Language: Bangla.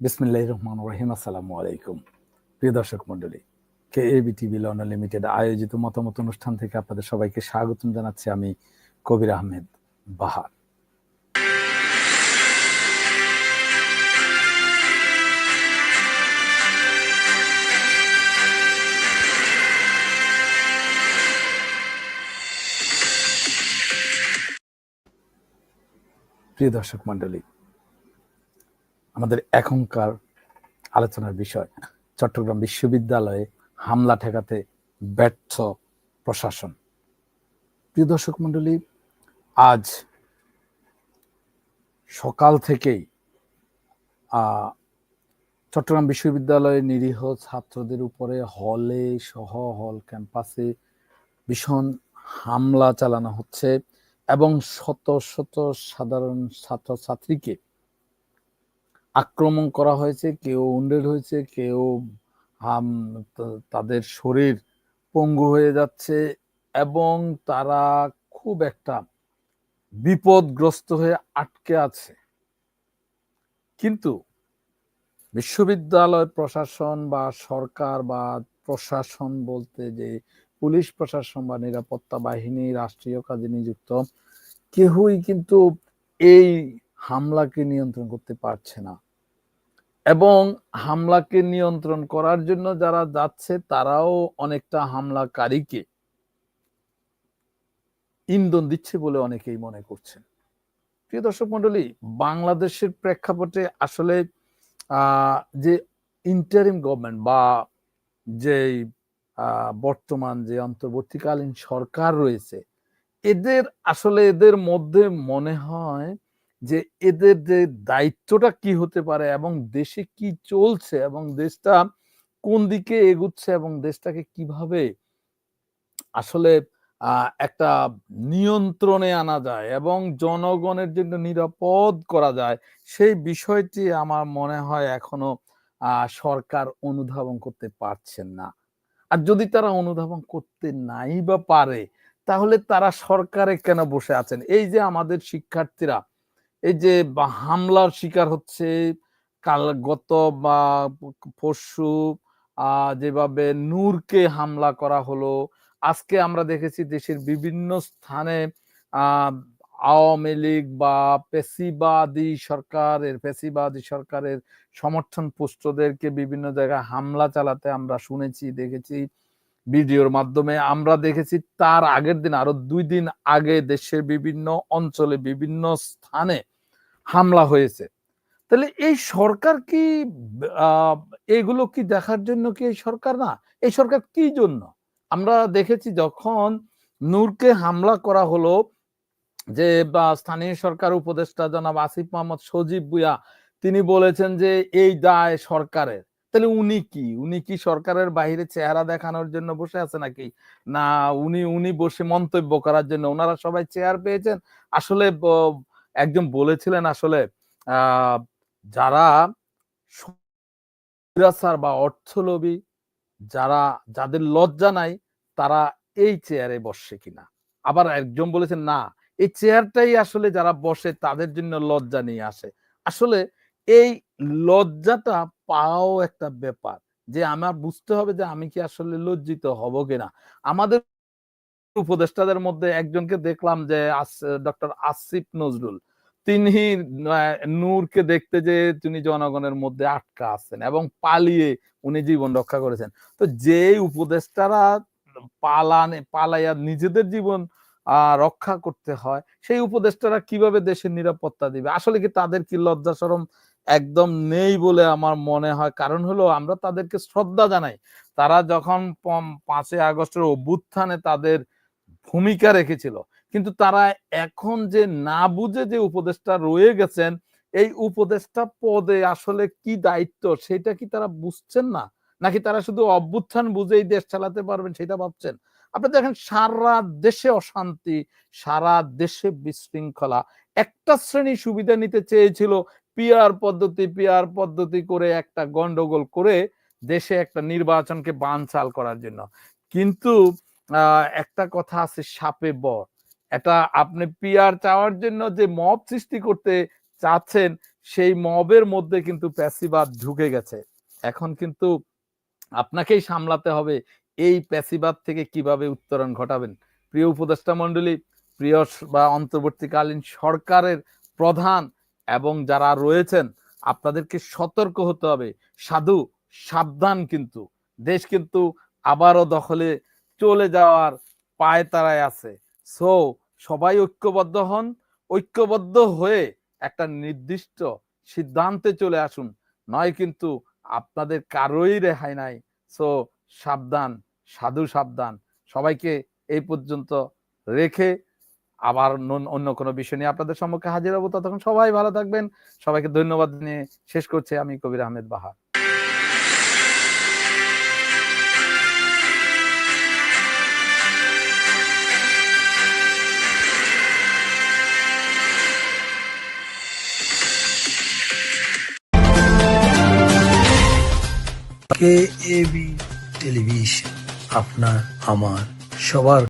বিসমিল্লাহ রহমান রহিম। আসসালামু আলাইকুম। প্রিয় দর্শক মন্ডলী K AB TV London limited আয়োজিত মতামত অনুষ্ঠান থেকে আপনাদের সবাইকে স্বাগতম জানাচ্ছি আমি কবির আহমেদ বাহার। প্রিয় দর্শক মন্ডলী আমাদের এখনকার আলোচনার বিষয়, চট্টগ্রাম বিশ্ববিদ্যালয়ে হামলা ঠেকাতে ব্যর্থ প্রশাসন। প্রিয় দর্শক মন্ডলী আজ সকাল থেকেই চট্টগ্রাম বিশ্ববিদ্যালয়ে নিরীহ ছাত্রদের উপরে হলে সহ হল ক্যাম্পাসে ভীষণ হামলা চালানো হচ্ছে এবং শত শত সাধারণ ছাত্রছাত্রীকে আক্রমণ করা হয়েছে, কেউ উন্ডেড হয়েছে, কেউ তাদের শরীর পঙ্গু হয়ে যাচ্ছে এবং তারা খুব একটা বিপদগ্রস্ত হয়ে আটকে আছে। কিন্তু বিশ্ববিদ্যালয় প্রশাসন বা সরকার বা প্রশাসন বলতে যে পুলিশ প্রশাসন বা নিরাপত্তা বাহিনী, রাষ্ট্রীয় কাজে নিযুক্ত কেউই কিন্তু এই হামলাকে নিয়ন্ত্রণ করতে পারছে না। এবং হামলাকে নিয়ন্ত্রণ করার জন্য যারা যাচ্ছে, তারাও অনেকটা হামলাকারীকে ইন্ধন দিচ্ছে বলে অনেকেই মনে করছেন। প্রিয় দর্শক মন্ডলী বাংলাদেশের প্রেক্ষাপটে আসলে যে ইন্টারিম গভর্নমেন্ট বা যে বর্তমান যে অন্তর্বর্তীকালীন সরকার রয়েছে, এদের, আসলে এদের মধ্যে মনে হয় যে এদের যে দায়িত্বটা কি হতে পারে এবং দেশে কি চলছে এবং দেশটা কোন দিকে এগুচ্ছে এবং দেশটাকে কীভাবে আসলে একটা নিয়ন্ত্রণে আনা যায় এবং জনগণের জন্য নিরাপদ করা যায়, সেই বিষয়টি আমার মনে হয় এখনও সরকার অনুধাবন করতে পারছেন না। আর যদি তারা অনুধাবন করতে নাই বা পারে, তাহলে তারা সরকারে কেন বসে আছেন? এই যে আমাদের শিক্ষার্থীরা এই যে হামলার শিকার হচ্ছে কাল গত বা আহ, যেভাবে নূরকে হামলা করা হলো আজকে আমরা দেখেছি দেশের বিভিন্ন স্থানে আওয়ামী লীগ বা পেশিবাদী সরকারের পেশিবাদী সরকারের সমর্থন পুষ্টদেরকে বিভিন্ন জায়গায় হামলা চালাতে আমরা শুনেছি দেখেছি। ভিডিওর মাধ্যমে আমরা দেখেছি তার আগের দিন আরও দুই দিন আগে দেশের বিভিন্ন অঞ্চলে বিভিন্ন স্থানে হামলা হয়েছে। তাহলে এই সরকার কি এগুলো কি দেখার জন্য কি এই সরকার না? এই সরকার কি জন্য? আমরা দেখেছি যখন নূরকে হামলা করা হলো যে, বা, স্থানীয় সরকার উপদেষ্টা জনাব আসিফ মোহাম্মদ সজীব বুয়া তিনি বলেছেন যে এই দায় সরকারের। তাহলে উনি কি? উনি কি সরকারের বাইরে চেহারা দেখানোর জন্য বসে আছে নাকি? না, উনি উনি বসে মন্তব্য করার জন্য। ওনারা সবাই চেয়ার পেয়েছেন। আসলে একজন বলেছিলেন আসলে যারা স্বৈরাচার বা অর্থলোভী, যারা, যাদের লজ্জা নাই, তারা এই চেয়ারে বসে কিনা? আবার একজন বলেছেন, না, এই চেয়ারটাই আসলে যারা বসে, তাদের জন্য লজ্জা নিয়ে আসে। আসলে এই লজ্জাটা পাওয়াও একটা ব্যাপার যে আমার বুঝতে হবে যে আমি কি আসলে লজ্জিত হব কিনা। আমাদের উপদেষ্টাদের মধ্যে একজনকে দেখলাম যে ডক্টর আসিফ নজরুল তিনি নূরকে দেখতে যে তিনি জনগণের মধ্যে আটকা আছেন এবং পালিয়ে উনি জীবন রক্ষা করেছেন। তো যে উপদেষ্টারা পালানে, পালাইয়া নিজেদের জীবন রক্ষা করতে হয়, সেই উপদেষ্টারা কীভাবে দেশের নিরাপত্তা দিবে? আসলে কি তাদের কি লজ্জা শরম একদম নেই বলে আমার মনে হয়। কারণ হলো আমরা তাদেরকে শ্রদ্ধা জানাই। তারা যখন পাঁচই আগস্টের অভ্যুত্থানে তাদের ভূমিকা রেখেছিল, কিন্তু তারা এখন যে না বুঝে যে উপদেষ্টা রয়ে গেছেন, এই উপদেষ্টা পদে আসলে কি দায়িত্ব সেটা কি তারা বুঝছেন না? নাকি তারা শুধু অভ্যুত্থান বুঝেই দেশ চালাতে পারবেন সেটা ভাবছেন? আপনি দেখেন সারা দেশে অশান্তি, সারা দেশে বিশৃঙ্খলা। একটা শ্রেণি সুবিধা নিতে চেয়েছিল পিআর পদ্ধতি পিআর পদ্ধতি করে একটা গন্ডগোল করে দেশে একটা নির্বাচনকে বানচাল করার জন্য। কিন্তু একটা কথা আছে সাপে বর। এটা আপনি পিয়ার চাওয়ার জন্য যে মব সৃষ্টি করতে চাচ্ছেন, সেই মবের মধ্যে কিন্তু প্যাসিবাদ ঢুকে গেছে। এখন কিন্তু আপনাকেই সামলাতে হবে এই প্যাসিবাদ থেকে কীভাবে উত্তরণ ঘটাবেন। প্রিয় উপদেষ্টা মন্ডলী প্রিয় বা অন্তর্বর্তীকালীন সরকারের প্রধান এবং যারা রয়েছেন, আপনাদেরকে সতর্ক হতে হবে। সাধু, সাবধান কিন্তু। দেশ কিন্তু আবারও দখলে চলে যাওয়ার পায় তারায় আছে। সো, সবাই ঐক্যবদ্ধ হন। ঐক্যবদ্ধ হয়ে একটা নির্দিষ্ট সিদ্ধান্তে চলে আসুন। নয় কিন্তু আপনাদের কারোই রেহাই নাই। সো, সাবধান, সাধু সাবধান। সবাইকে এই পর্যন্ত রেখে আবার অন্য কোনো বিষয় নিয়ে আপনাদের সম্মুখে হাজির হব। ততক্ষণ সবাই ভালো থাকবেন। সবাইকে ধন্যবাদ নিয়ে শেষ করছি। আমি Kabir Ahmed Bahar K AB television আপনার, আমার, সবার।